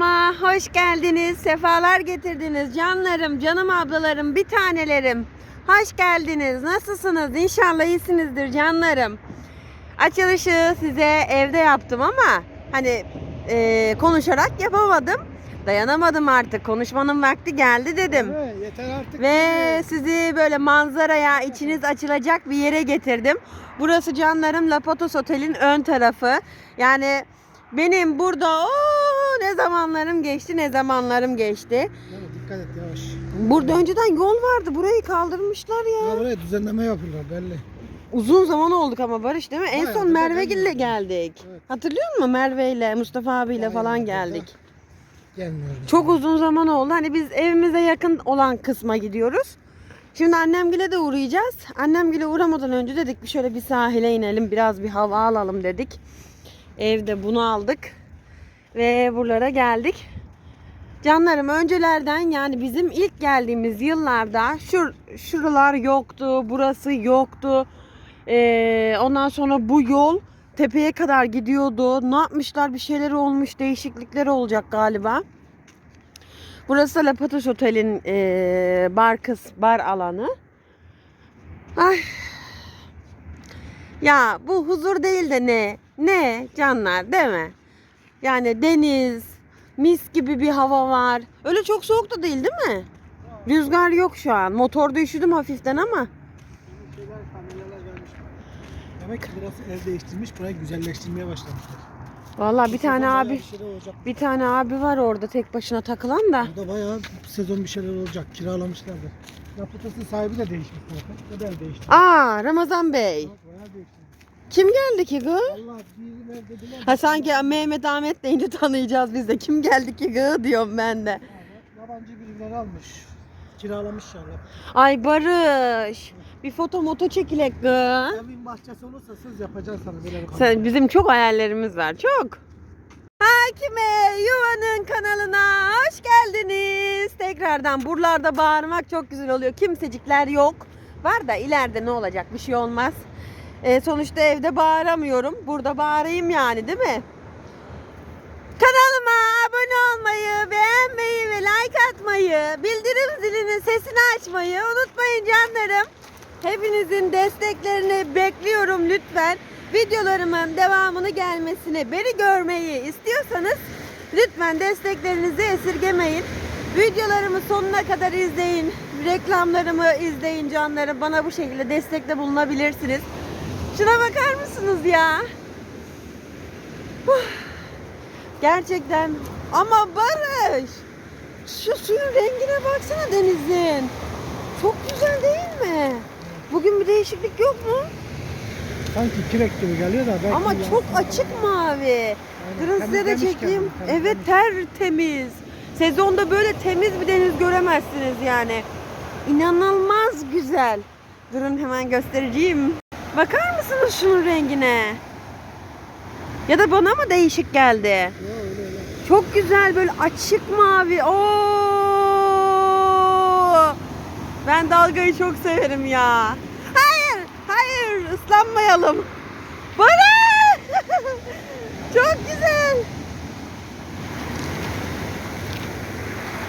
kanalıma hoş geldiniz. Sefalar getirdiniz. Canlarım, canım ablalarım, bir tanelerim. Hoş geldiniz. Nasılsınız? İnşallah iyisinizdir canlarım. Açılışı size evde yaptım ama hani e, konuşarak yapamadım. Dayanamadım artık. Konuşmanın vakti geldi dedim. Evet, yeter artık. Ve sizi böyle manzaraya içiniz açılacak bir yere getirdim. Burası canlarım Lapatos Otel'in ön tarafı. Yani benim burada o ne zamanlarım geçti ne zamanlarım geçti. Evet, dikkat et yavaş. Burada önceden yol vardı. Burayı kaldırmışlar ya. Ya buraya düzenleme yapıyorlar belli. Uzun zaman olduk ama Barış değil mi? En Bayağı son da Mervegil'le gelmiyor. geldik. Evet. Hatırlıyor musun? Merve ile Mustafa abiyle Aynen, falan geldik. Gelmiyorum. Çok uzun zaman oldu. Hani biz evimize yakın olan kısma gidiyoruz. Şimdi annemgile de uğrayacağız. Annemgile uğramadan önce dedik bir şöyle bir sahile inelim, biraz bir hava alalım dedik. Evde bunu aldık ve buralara geldik. Canlarım öncelerden yani bizim ilk geldiğimiz yıllarda şur, şuralar yoktu, burası yoktu. Ee, ondan sonra bu yol tepeye kadar gidiyordu. Ne yapmışlar? Bir şeyler olmuş, değişiklikler olacak galiba. Burası da Lapatos Otel'in ee, bar kız bar alanı. Ay. Ya bu huzur değil de ne? Ne canlar değil mi? Yani deniz, mis gibi bir hava var. Öyle çok soğuk da değil değil mi? Rüzgar yok şu an. Motorda üşüdüm hafiften ama. Demek ki burası ev değiştirmiş, burayı güzelleştirmeye başlamışlar. Vallahi bir tane Bayağı abi Bir şeyler olacak. bir tane abi var orada tek başına takılan da. Burada bayağı sezon bir şeyler olacak. Kiralamışlardı. Yapıtasının sahibi de değişmiş zaten. O da değişti. Aa Ramazan Bey. Bayağı değişti. Kim geldi ki gı? Ha sanki Mehmet Ahmet deyince tanıyacağız biz de. Kim geldi ki gı diyorum ben de. Yabancı birileri almış. Kiralamışlar. Ay Barış. Bir foto moto çekilek gı. Evin bahçesi olursa söz yapacağız sana böyle bir Sen, bizim çok hayallerimiz var. Çok. Hakime Yuva'nın kanalına hoş geldiniz. Tekrardan buralarda bağırmak çok güzel oluyor. Kimsecikler yok. Var da ileride ne olacak bir şey olmaz. Ee, sonuçta evde bağıramıyorum. Burada bağırayım yani değil mi? Kanalıma abone olmayı, beğenmeyi ve like atmayı, bildirim zilinin sesini açmayı unutmayın canlarım. Hepinizin desteklerini bekliyorum lütfen. Videolarımın devamını gelmesini, beni görmeyi istiyorsanız lütfen desteklerinizi esirgemeyin. Videolarımı sonuna kadar izleyin. Reklamlarımı izleyin canlarım. Bana bu şekilde destekte bulunabilirsiniz. Şuna bakar mısınız ya? Gerçekten. Ama Barış. Şu suyun rengine baksana denizin. Çok güzel değil mi? Bugün bir değişiklik yok mu? Sanki kirek gibi geliyor da belki Ama çok açık mavi. Durun size de çekeyim. Evet tertemiz. Sezonda böyle temiz bir deniz göremezsiniz yani. İnanılmaz güzel. Durun hemen göstereceğim. Bakar mısınız şunun rengine? Ya da bana mı değişik geldi? Yo, öyle öyle. Çok güzel böyle açık mavi. Oo! Ben dalgayı çok severim ya. Hayır, hayır ıslanmayalım. Bana! çok güzel.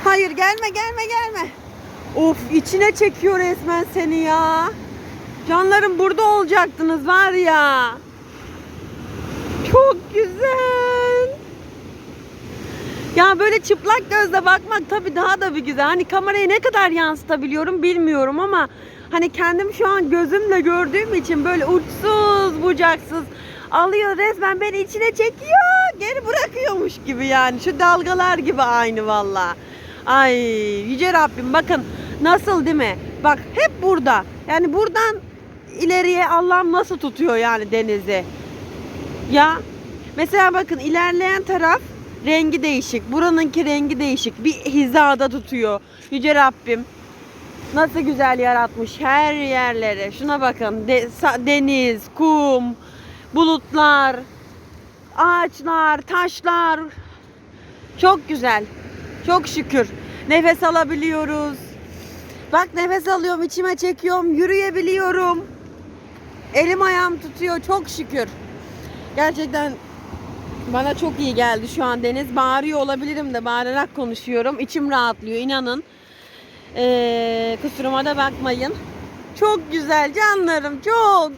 Hayır gelme gelme gelme. Of içine çekiyor resmen seni ya. Canlarım burada olacaktınız var ya. Çok güzel. Ya böyle çıplak gözle bakmak tabii daha da bir güzel. Hani kamerayı ne kadar yansıtabiliyorum bilmiyorum ama hani kendim şu an gözümle gördüğüm için böyle uçsuz bucaksız alıyor resmen beni içine çekiyor geri bırakıyormuş gibi yani şu dalgalar gibi aynı valla. Ay yüce Rabbim bakın nasıl değil mi? Bak hep burada yani buradan ileriye Allah'ım nasıl tutuyor yani denizi. Ya mesela bakın ilerleyen taraf rengi değişik. Buranınki rengi değişik. Bir hizada tutuyor. Yüce Rabbim nasıl güzel yaratmış her yerleri. Şuna bakın. De- deniz, kum, bulutlar, ağaçlar, taşlar. Çok güzel. Çok şükür. Nefes alabiliyoruz. Bak nefes alıyorum, içime çekiyorum, yürüyebiliyorum. Elim ayağım tutuyor çok şükür. Gerçekten bana çok iyi geldi şu an Deniz. Bağırıyor olabilirim de bağırarak konuşuyorum. İçim rahatlıyor inanın. Ee, kusuruma da bakmayın. Çok güzel canlarım çok.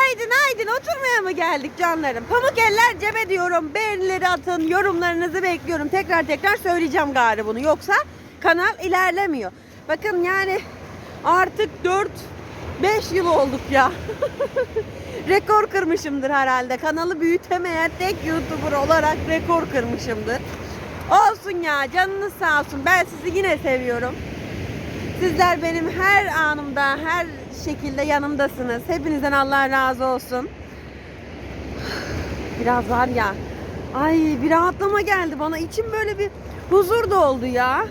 Aydın aydın oturmaya mı geldik canlarım? Pamuk eller cebe diyorum. Beğenileri atın, yorumlarınızı bekliyorum. Tekrar tekrar söyleyeceğim gari bunu. Yoksa kanal ilerlemiyor. Bakın yani artık 4 5 yıl olduk ya. rekor kırmışımdır herhalde. Kanalı büyütemeyen tek YouTuber olarak rekor kırmışımdır. Olsun ya canınız sağ olsun. Ben sizi yine seviyorum. Sizler benim her anımda, her şekilde yanımdasınız. Hepinizden Allah razı olsun. Biraz var ya. Ay bir rahatlama geldi bana. İçim böyle bir huzur doldu ya.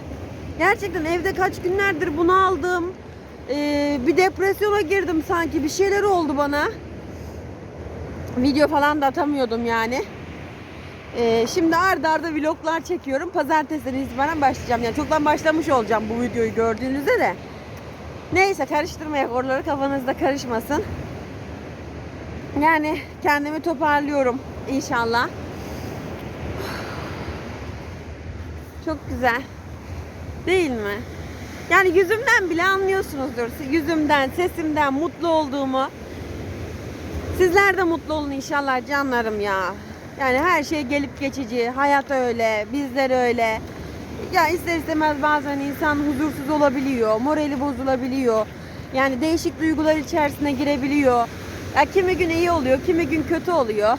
Gerçekten evde kaç günlerdir bunu aldım. Ee, bir depresyona girdim sanki. Bir şeyler oldu bana. Video falan da atamıyordum yani. Ee, şimdi arda arda vloglar çekiyorum. Pazartesiden itibaren başlayacağım. Yani çoktan başlamış olacağım bu videoyu gördüğünüzde de. Neyse karıştırmayak oraları kafanızda karışmasın. Yani kendimi toparlıyorum inşallah. Çok güzel. Değil mi? Yani yüzümden bile anlıyorsunuzdur. Yüzümden, sesimden mutlu olduğumu. Sizler de mutlu olun inşallah canlarım ya. Yani her şey gelip geçici. Hayat öyle, bizler öyle. Ya ister istemez bazen insan huzursuz olabiliyor, morali bozulabiliyor. Yani değişik duygular içerisine girebiliyor. Ya kimi gün iyi oluyor, kimi gün kötü oluyor.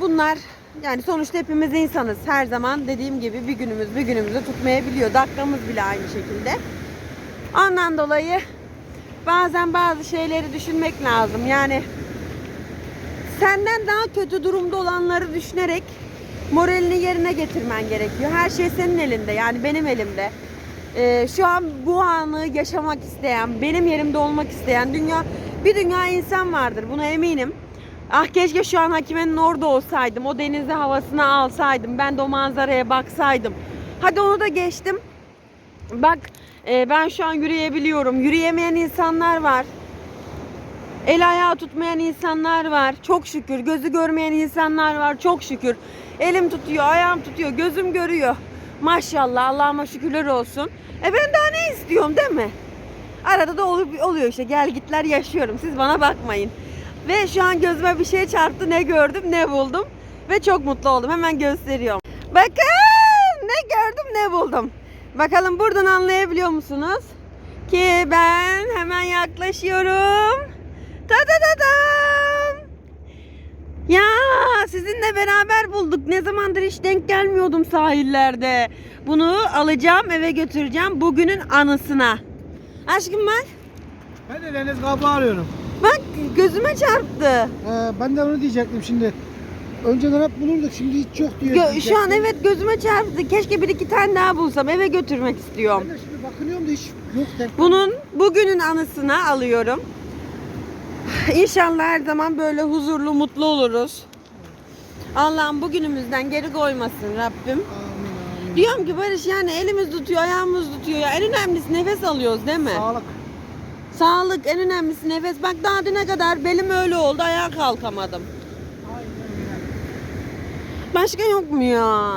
Bunlar yani sonuçta hepimiz insanız. Her zaman dediğim gibi bir günümüz bir günümüzü tutmayabiliyor. Dakikamız bile aynı şekilde. Ondan dolayı bazen bazı şeyleri düşünmek lazım. Yani senden daha kötü durumda olanları düşünerek moralini yerine getirmen gerekiyor. Her şey senin elinde yani benim elimde. Ee, şu an bu anı yaşamak isteyen, benim yerimde olmak isteyen dünya bir dünya insan vardır. Buna eminim. Ah keşke şu an Hakime'nin orada olsaydım. O denizde havasını alsaydım. Ben de o manzaraya baksaydım. Hadi onu da geçtim. Bak e, ben şu an yürüyebiliyorum. Yürüyemeyen insanlar var. El ayağı tutmayan insanlar var. Çok şükür. Gözü görmeyen insanlar var. Çok şükür. Elim tutuyor, ayağım tutuyor, gözüm görüyor. Maşallah Allah'ıma şükürler olsun. E ben daha ne istiyorum değil mi? Arada da oluyor işte gel gitler yaşıyorum. Siz bana bakmayın. Ve şu an gözüme bir şey çarptı. Ne gördüm ne buldum. Ve çok mutlu oldum. Hemen gösteriyorum. Bakın ne gördüm ne buldum. Bakalım buradan anlayabiliyor musunuz? Ki ben hemen yaklaşıyorum. Ta ta ta tam. Ya sizinle beraber bulduk. Ne zamandır hiç denk gelmiyordum sahillerde. Bunu alacağım eve götüreceğim bugünün anısına. Aşkım ben. Ben de deniz kabuğu arıyorum. Bak gözüme çarptı. Ee, ben de onu diyecektim şimdi. Önceden hep bulurduk şimdi hiç yok diye. Gö- şu an evet gözüme çarptı. Keşke bir iki tane daha bulsam. Eve götürmek istiyorum. Ben de şimdi bakınıyorum da hiç yok. denk- Bunun bugünün anısına alıyorum. İnşallah her zaman böyle huzurlu, mutlu oluruz. Allah'ım bugünümüzden geri koymasın Rabbim. Amin amin. Diyorum ki Barış yani elimiz tutuyor, ayağımız tutuyor ya. En önemlisi nefes alıyoruz değil mi? Sağlık. Sağlık en önemlisi nefes. Bak daha düne kadar belim öyle oldu, ayağa kalkamadım. Başka yok mu ya?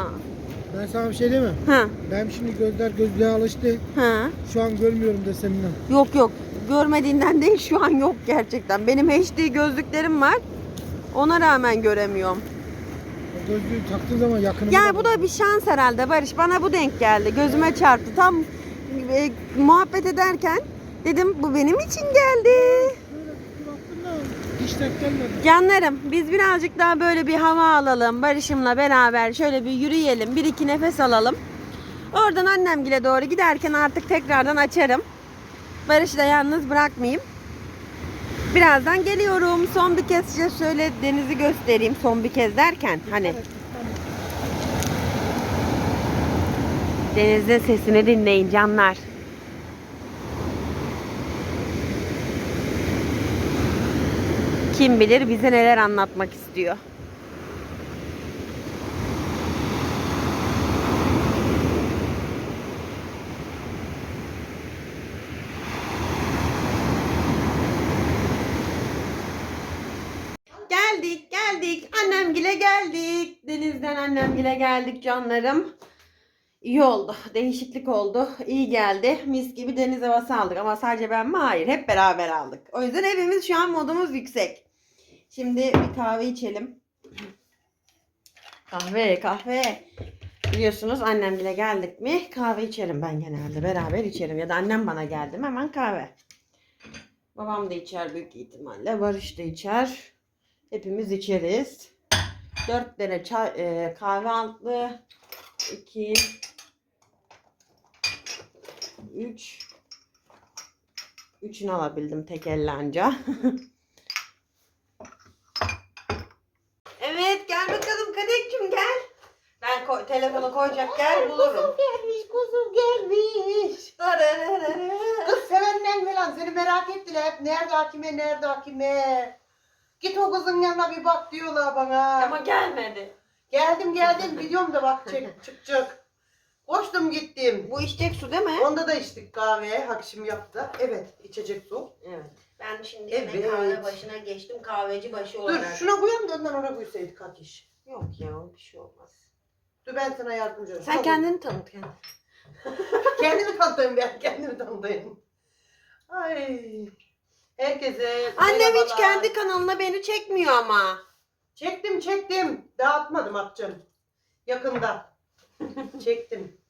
Ben sana bir şey diyeyim mi? Ha, Ben şimdi gözler gözlüğe alıştı. ha. Şu an görmüyorum desem inan. Yok yok. Görmediğinden değil şu an yok gerçekten. Benim HD gözlüklerim var. Ona rağmen göremiyorum. O gözlüğü taktığın zaman yakınımda. Yani bu da bir şans herhalde Barış. Bana bu denk geldi. Gözüme çarptı. Tam e, muhabbet ederken dedim bu benim için geldi. Canlarım biz birazcık daha böyle bir hava alalım. Barış'ımla beraber şöyle bir yürüyelim. Bir iki nefes alalım. Oradan annemgile doğru giderken artık tekrardan açarım. Barış'ı da yalnız bırakmayayım. Birazdan geliyorum. Son bir kez size şöyle denizi göstereyim. Son bir kez derken hani denizin sesini dinleyin canlar. Kim bilir bize neler anlatmak istiyor. Geldik, geldik. Annemgile geldik. Denizden annemgile geldik canlarım. İyi oldu. Değişiklik oldu. İyi geldi. Mis gibi deniz havası aldık. Ama sadece ben mi? Hayır. Hep beraber aldık. O yüzden hepimiz şu an modumuz yüksek. Şimdi bir kahve içelim. Kahve, kahve. Biliyorsunuz annemgile geldik mi kahve içerim ben genelde. Beraber içerim. Ya da annem bana geldi mi hemen kahve. Babam da içer büyük ihtimalle. Barış da içer. Hepimiz içeriz. Dört tane çay, e, kahve altlı. iki, üç. Üçünü alabildim tek elle. evet gel bakalım Kadekçim gel. Ben koy, telefonu koyacak gel bulurum. gelmiş, kuzum gelmiş. Kız sevenler falan seni merak ettiler hep. Nerede hakime, nerede hakime? Git o kızın yanına bir bak diyorlar bana. Ama gelmedi. Geldim geldim gidiyorum da bak çık çık çık. Koştum gittim. Bu içecek su değil mi? Onda da içtik kahve. Hakşim yaptı. Evet içecek su. Evet. Ben şimdi Evet. kahve başına geçtim kahveci başı Dur olarak. şuna koyalım da ondan oraya koysaydık kaç iş. Yok ya bir şey olmaz. Dur ben sana yardımcı olayım. Sen Şuna kendini tanıt kendini. Kendimi tanıtayım ben. Kendimi tanıtayım. Ay. Herkese Annem hiç merhabalar. kendi kanalına beni çekmiyor ama. Çektim çektim. Dağıtmadım atacağım. Yakında. çektim.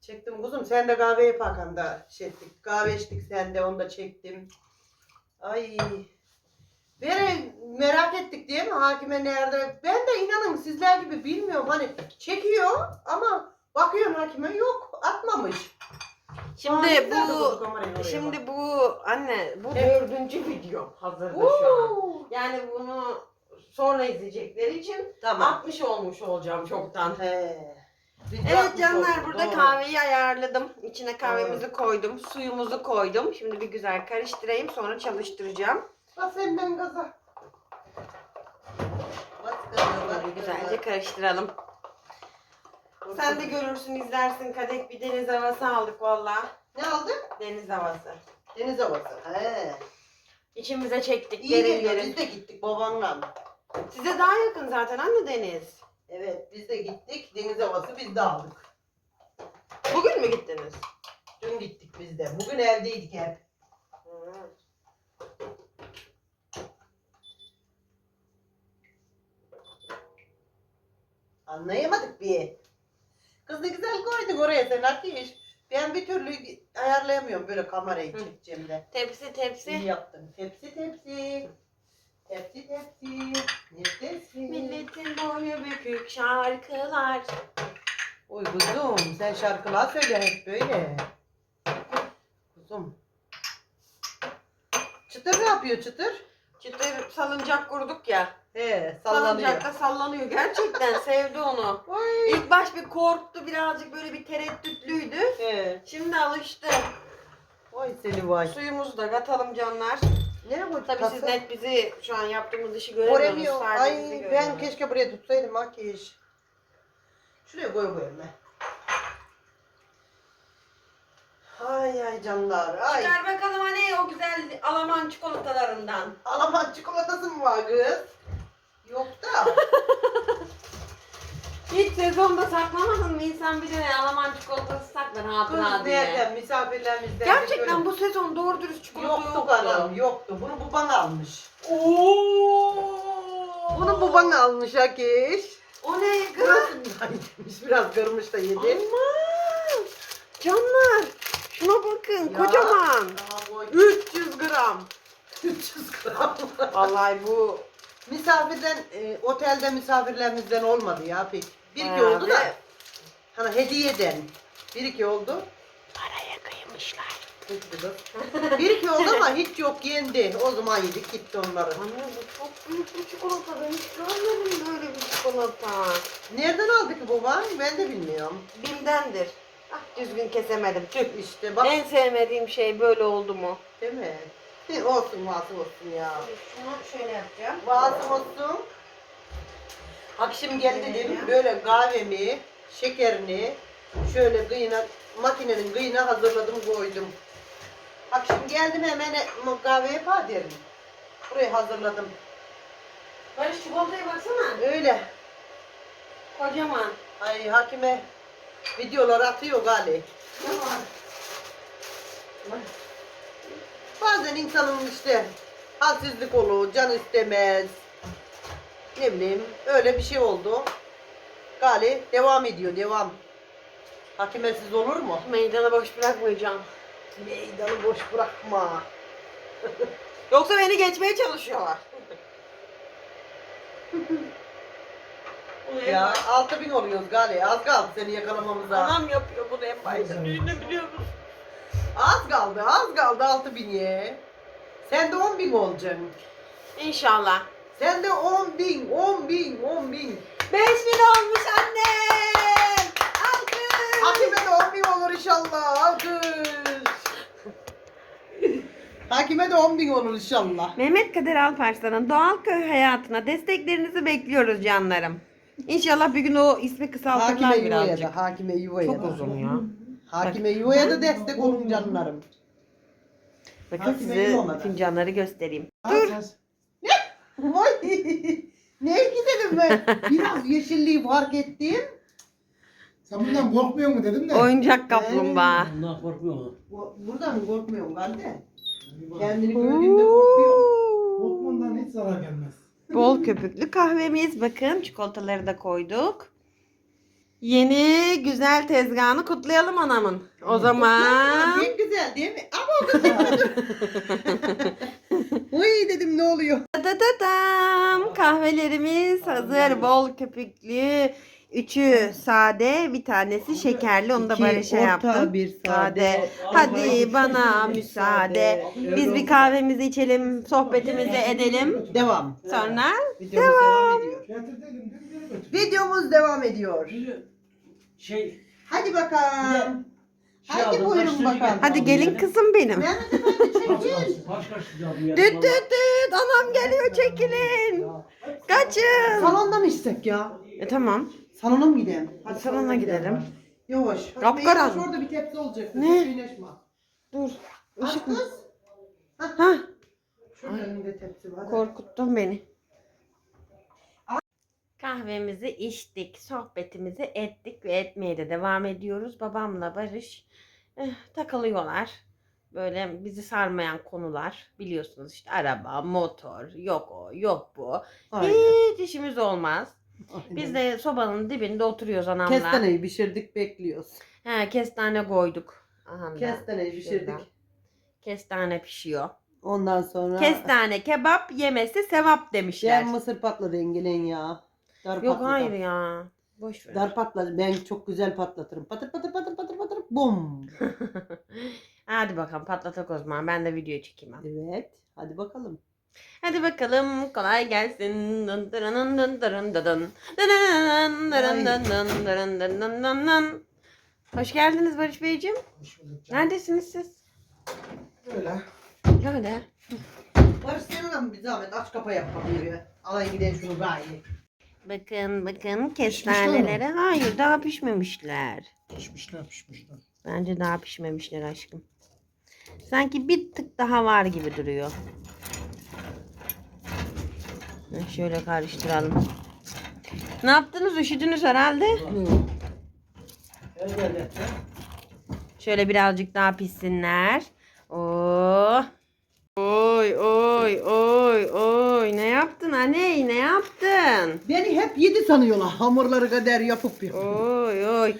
Çektim kuzum. Sen de kahve yaparken da şey ettik. Kahve içtik sen de onu da çektim. Ay. Böyle merak ettik değil mi hakime nerede? Ben de inanın sizler gibi bilmiyorum. Hani çekiyor ama bakıyorsun hakime yok atmamış. Şimdi Aa, bu şimdi bu anne bu Evet. dördüncü video hazırda şu an. Yani bunu sonra izleyecekleri için Tamam. 60 olmuş olacağım çoktan. He. Evet canlar olduk, burada doğru. kahveyi ayarladım. İçine kahvemizi koydum. Suyumuzu koydum. Şimdi bir güzel karıştırayım sonra çalıştıracağım. Bas senden gaza. Bas gaza, bas güzelce karıştıralım. Sen de görürsün izlersin kadek bir deniz havası aldık valla. Ne aldın? Deniz havası. Deniz havası. He. İçimize çektik İyi derin geliyor. derin. Biz de gittik babanla. Size daha yakın zaten anne deniz. Evet biz de gittik. Deniz havası biz de aldık. Bugün mü gittiniz? Dün gittik biz de. Bugün evdeydik hep. Anlayamadık bir. Kız ne güzel koyduk oraya sen Ateş. Ben bir türlü ayarlayamıyorum böyle kamerayı Hı. çekeceğimde. Tepsi İyi tepsi. yaptın. Tepsi tepsi. Tepsi tepsi. Neredesin? Milletin boyu bükük şarkılar. Oy kuzum sen şarkılar söyle hep böyle. Kuzum. Çıtır yapıyor çıtır? Çıtır salıncak kurduk ya. He sallanıyor. Salıncakta sallanıyor. Gerçekten sevdi onu. Oy. İlk baş bir korktu birazcık böyle bir tereddütlüydü. He. Şimdi alıştı. Vay seni vay. Suyumuzu da katalım canlar. Nereye koyduk? Tabii siz net bizi şu an yaptığımız işi göremiyorsunuz. Göremiyor. Sadece bizi Ay ben görüyorsunuz. keşke buraya tutsaydım makyaj. Şuraya koy koyayım ben. Ay ay canlar ay. Çıkar bakalım hani o güzel Alman çikolatalarından. Alman çikolatası mı var kız? Yok da. Hiç sezonda saklamadın mı? İnsan bir de Alman çikolatası saklar hatıra Kız diye. nereden misafirlerimizden. Gerçekten bu sezon doğru dürüst çikolata Yoktu yoktu. karam yoktu. Bunu baban almış. Oo. Bunu baban almış Akiş. O ne kız? Yemiş. Biraz kırmış da yedi. Aman. Canlar. Şuna bakın Ya. kocaman. Koy. 300 gram. 300 gram. Vallahi bu Misafirden, e, otelde misafirlerimizden olmadı ya pek. Bir iki oldu da. ve- Hani hediyeden. Bir iki oldu. paraya kıymışlar. bir iki oldu ama hiç yok yendi. O zaman yedik gitti onları. Anne bu çok büyük bir çikolata. Ben hiç görmedim böyle bir çikolata. Nereden aldı ki baban? Ben de bilmiyorum. Bim'dendir. Ah düzgün kesemedim. Tüh. İşte bak En sevmediğim şey böyle oldu mu? değil mi? He, olsun vasım olsun ya. Şunu şöyle yapacağım. Vasım olsun. Akşam geldi dedim böyle kahvemi, şekerini şöyle kıyına, makinenin kıyına hazırladım koydum. Akşam geldim hemen e- kahve yapar derim. Buraya hazırladım. Barış çikolataya baksana. Öyle. Kocaman. Ay hakime videolar atıyor gali. Bazen insanın işte halsizlik olur, can istemez. Ne bileyim öyle bir şey oldu. Gali devam ediyor, devam. Hakimesiz olur mu? Meydanı boş bırakmayacağım. Meydanı boş bırakma. Yoksa beni geçmeye çalışıyorlar. Ya 6000 oluyoruz Gali. Az kaldı seni yakalamamıza. Anam yapıyor bunu en başta. Düğünü biliyor musun? Az kaldı, az kaldı 6000 ye. Sen de 10 bin olacaksın. İnşallah. Sen de 10 bin, 10 bin, 10 bin. 5000 olmuş annem. Alkış. Hakime de 10 bin olur inşallah. Alkış. Hakime de 10 bin olur inşallah. Mehmet Kader Alparslan'ın doğal köy hayatına desteklerinizi bekliyoruz canlarım. İnşallah bir gün o ismi kısaltırlar Hakime Yuva'ya birazcık. da, Hakime Yuva'ya Çok da. uzun ya. Hakime Yuva'ya da destek olun canlarım. Bakın size Yuva'da. fincanları göstereyim. Dur. Vay. Neye gidelim ben? Biraz yeşilliği fark ettim. Sen bundan korkmuyor mu dedim de. Oyuncak kaplumbağa. Bundan korkmuyor mu? Bu- Buradan korkmuyorum ben de. Kendini gördüğümde korkuyorum. Korkmandan hiç zarar gelmez. Bol köpüklü kahvemiz. Bakın çikolataları da koyduk. Yeni güzel tezgahını kutlayalım anamın. O zaman Ne güzel değil mi? Ama o kadar. Uy dedim ne oluyor? Dadadadam. Kahvelerimiz hazır. Bol köpüklü. Üçü sade, bir tanesi şekerli. Onu da Barış'a yaptım. bir Sade. Hadi bana müsaade. Biz bir kahvemizi içelim, sohbetimizi edelim. Devam. Sonra Videomuz devam ediyor. Geri götür. Videomuz devam ediyor. Şey, Hadi bakalım. şey Hadi aldım, buyurun bakalım. geldi hadi aldım gelin yani. kızım benim. Mehmet Efendi çekil. Aldım yani. Düt düt düt anam geliyor çekilin. Kaçın. Salonda mı içsek ya? E tamam. Salona mı gidelim? Hadi salona gidelim. Yavaş. Kapkaranlık. Yavaş, Orada bir tepsi olacak. Ne? Güneşme. Dur. Işık mı? kız. Ha, Şurada önünde tepsi var. korkuttun beni. Kahvemizi içtik, sohbetimizi ettik ve etmeye de devam ediyoruz. Babamla Barış eh, takılıyorlar. Böyle bizi sarmayan konular biliyorsunuz işte araba, motor, yok o, yok bu. Aynen. Hiç işimiz olmaz. Biz de sobanın dibinde oturuyoruz anamla. Kestaneyi pişirdik bekliyoruz. He, kestane koyduk. Aha Kestaneyi pişirdik. Kestane pişiyor. Ondan sonra Kestane kebap yemesi sevap demişler. ben mısır patladı engelen ya. Dar Yok patladı. hayır ya. Boş ver. Dar patladı. Ben çok güzel patlatırım. Patır patır patır patır patır. Bum. hadi bakalım patlatak o zaman. Ben de video çekeyim. Abi. Evet. Hadi bakalım. Hadi bakalım kolay gelsin. Dın dırın dın dırın dın. Dın dırın dın dın dırın dın dın dın dın. Hoş geldiniz Barış Beyciğim. Hoş bulduk canım. Neredesiniz siz? Öyle. Öyle. Barış sen adam bir zahmet aç kapa yapma bir yere. Alay şunu daha iyi. Bakın bakın kestanelere. Hayır daha pişmemişler. Pişmişler pişmişler. Bence daha pişmemişler aşkım. Sanki bir tık daha var gibi duruyor. Şöyle karıştıralım. Ne yaptınız? Üşüdünüz herhalde. Şöyle birazcık daha pişsinler. Oo. Oy oy oy oy. Ne yaptın anne? Ne yaptın? Beni hep yedi sanıyorlar hamurları kadar yapıp yapıp. Oy oy.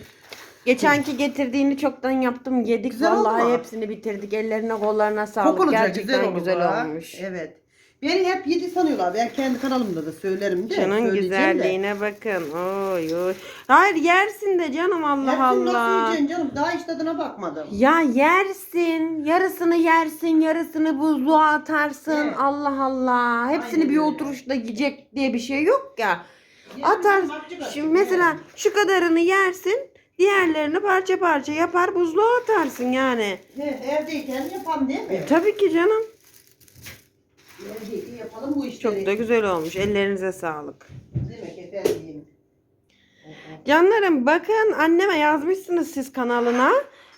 Geçenki getirdiğini çoktan yaptım yedik. Güzel oldu Vallahi mu? hepsini bitirdik. Ellerine kollarına sağlık. Kokuluca Gerçekten güzel, güzel, olmuş. Evet. Beni hep yedi sanıyorlar. Ben kendi kanalımda da söylerim de. Şunun söyleyeceğim güzelliğine bakın. Oy oy. Hayır yersin de canım Allah Hepsini nasıl Allah. yiyeceksin canım? Daha hiç tadına bakmadım. Ya yersin. Yarısını yersin. Yarısını buzluğa atarsın. Evet. Allah Allah. Hepsini Aynen bir öyle. oturuşta yiyecek diye bir şey yok ya. Yani Atar. Şimdi mesela şu kadarını yersin. Diğerlerini parça parça yapar buzluğa atarsın yani. He, evdeyken yapalım değil mi? E, tabii ki canım. Yapalım bu işleri. Çok da güzel olmuş. Ellerinize sağlık. Demek efendim. Canlarım bakın anneme yazmışsınız siz kanalına.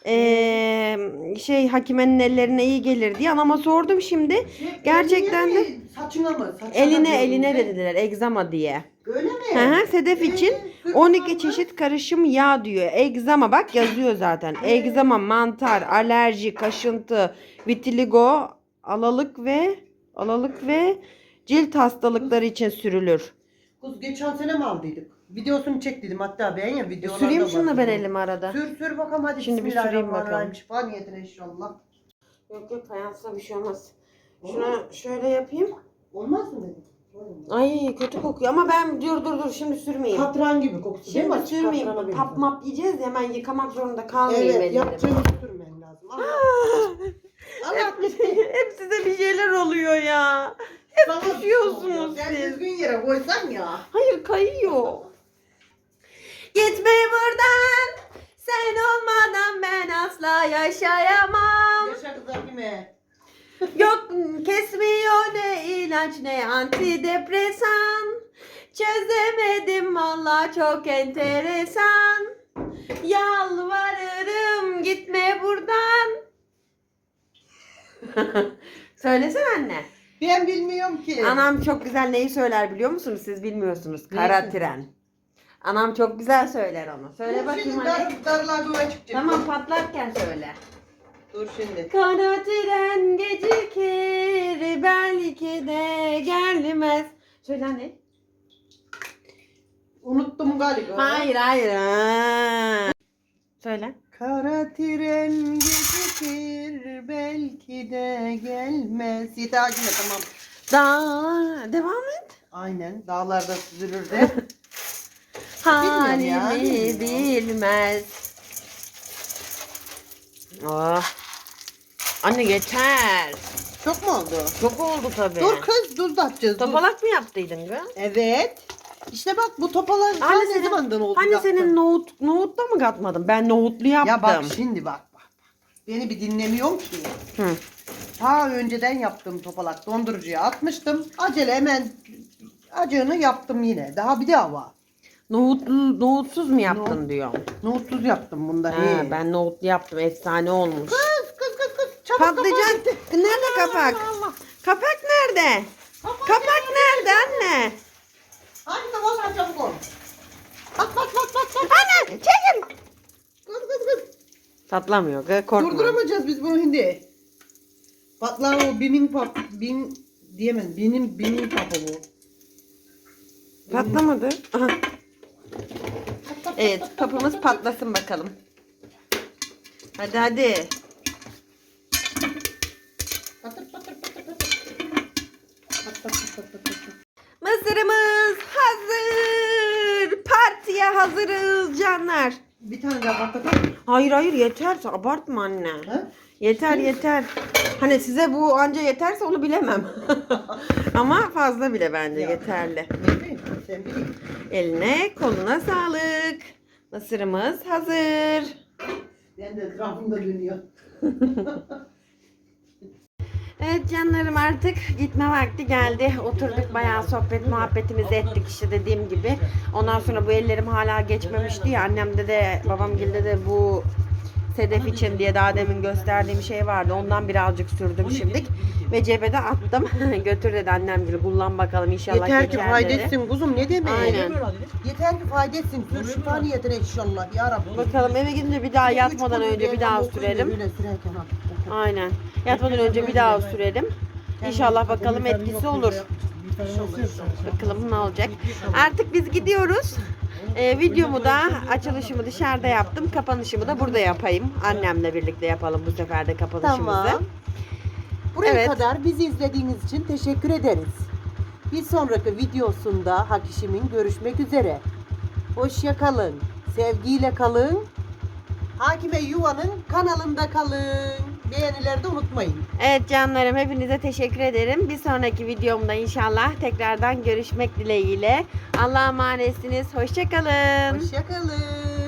Ee, şey Hakime'nin ellerine iyi gelir diye ama sordum şimdi. Şey, Gerçekten de- Saçına mı? Saçına Eline eline de dediler egzama diye. Öyle mi? Hı hı, Sedef için Ee, sırf 12 mantar- çeşit karışım yağ diyor. Egzama bak yazıyor zaten. Egzama, mantar, alerji, kaşıntı, vitiligo, alalık ve alalık ve cilt hastalıkları için sürülür. Kız geçen sene mi aldıydık? Videosunu çektiydim hatta ben ya videolarda Süreyim şunu da ben elime arada. Sür sür bakalım hadi. Şimdi bir süreyim bakalım. Şifa niyetine inşallah. Yok yok fayansla bir şey olmaz. Şunu şöyle yapayım. Olmaz mı dedim? Ay kötü kokuyor ama ben dur dur dur şimdi sürmeyeyim. Katran gibi kokusu değil mi? Şimdi sürmeyeyim. Tap map yiyeceğiz hemen yıkamak zorunda kalmayayım Evet ellerimi. yapacağını sürmen lazım. Allah. Allah Hep size bir şeyler oluyor ya. sana düşüyorsunuz Sen siz. düzgün yere koysan ya. Hayır kayıyor. Gitme buradan. Sen olmadan ben asla yaşayamam. Yaşa kızım kime? Yok kesmiyor ne ilaç ne antidepresan. Çözemedim valla çok enteresan. Yalvarırım gitme buradan. Söylesene anne. Ben bilmiyorum ki. Anam çok güzel neyi söyler biliyor musunuz? Siz bilmiyorsunuz. Kara Neyi? tren. Anam çok güzel söyler onu. Söyle Dur bakayım şimdi hadi. dar, çıkacak. Tamam patlarken söyle. Dur şimdi. Kara tren gecikir belki de gelmez. Söyle anne. Unuttum galiba. Hayır hayır. Ha. Söyle. Kara tren gecikir belki de gelmez. Yeter yine tamam. Daha devam et. Aynen dağlarda süzülür de. Halimi ya, bilmez. Oh. Anne yeter. Çok mu oldu? Çok oldu tabii. Dur kız dur da atacağız. dur. Topalak mı yaptıydın kız? Evet. İşte bak bu topalar Hani ne zamandan oldu? Hani senin nohut, nohutla mı katmadın? Ben nohutlu yaptım. Ya bak şimdi bak. Beni bir dinlemiyorsun ki. Hı. Ta önceden yaptığım topalak dondurucuya atmıştım. Acele hemen acığını yaptım yine. Daha bir daha var. Nohutlu, nohutsuz mu yaptın Nohut- diyorum. Nohutsuz yaptım bunda. Ha, he. ben nohutlu yaptım. Efsane olmuş. Kız kız kız kız. Çabuk Patlıcan. kapat. Nerede kapak? Allah Allah. Kapak nerede? Kapat. Kapak nerede anne? Hadi de vallahi çabuk ol. Bak bak bak bak bak. Anne çekin. Kız kız kız. Patlamıyor korkma. Durduramayacağız biz bunu şimdi. Patlar o binin pap bin diyemez. Binin binin papı bu. Patlamadı. Aha. Evet papımız patlasın bakalım. Hadi hadi. Patır patır patır patır. Pat, pat, pat, pat, pat, pat. Mısırımız hazır. Partiye hazırız canlar. Bir tane daha patlatalım. Hayır hayır yeter abartma anne. Ha? Yeter yeter. Hani size bu anca yeterse onu bilemem. Ama fazla bile bence Ya. yeterli. Ne bileyim sen bilin. Eline koluna sağlık. Mısırımız hazır. Ben de etrafımda dönüyor. Evet canlarım artık gitme vakti geldi. Oturduk bayağı sohbet muhabbetimizi ettik işte dediğim gibi. Ondan sonra bu ellerim hala geçmemişti ya. Annemde de babam gilde de bu sedef için diye daha demin gösterdiğim şey vardı. Ondan birazcık sürdüm şimdilik. Ve cebe de attım. Götür dedi annem gibi kullan bakalım inşallah Yeter ki geçer fayda dedi. etsin kuzum ne demek? Aynen. Yeter ki fayda etsin. Sür şifa niyetine inşallah ya Rabbi. Bakalım eve gidince bir daha yatmadan önce bir daha sürelim. Aynen. Yatmadan önce bir daha sürelim. İnşallah bakalım etkisi olur. Bakalım ne olacak. Artık biz gidiyoruz. Ee, videomu da açılışımı dışarıda yaptım. Kapanışımı da burada yapayım. Annemle birlikte yapalım bu sefer de kapanışımızı. Tamam. Buraya Evet. kadar bizi izlediğiniz için teşekkür ederiz. Bir sonraki videosunda Hakişim'in görüşmek üzere. Hoşça kalın. Sevgiyle kalın. Hakime Yuva'nın kanalında kalın. Beğenileri de unutmayın. Evet canlarım hepinize teşekkür ederim. Bir sonraki videomda inşallah tekrardan görüşmek dileğiyle. Allah'a emanetsiniz. Hoşçakalın. Hoşça kalın.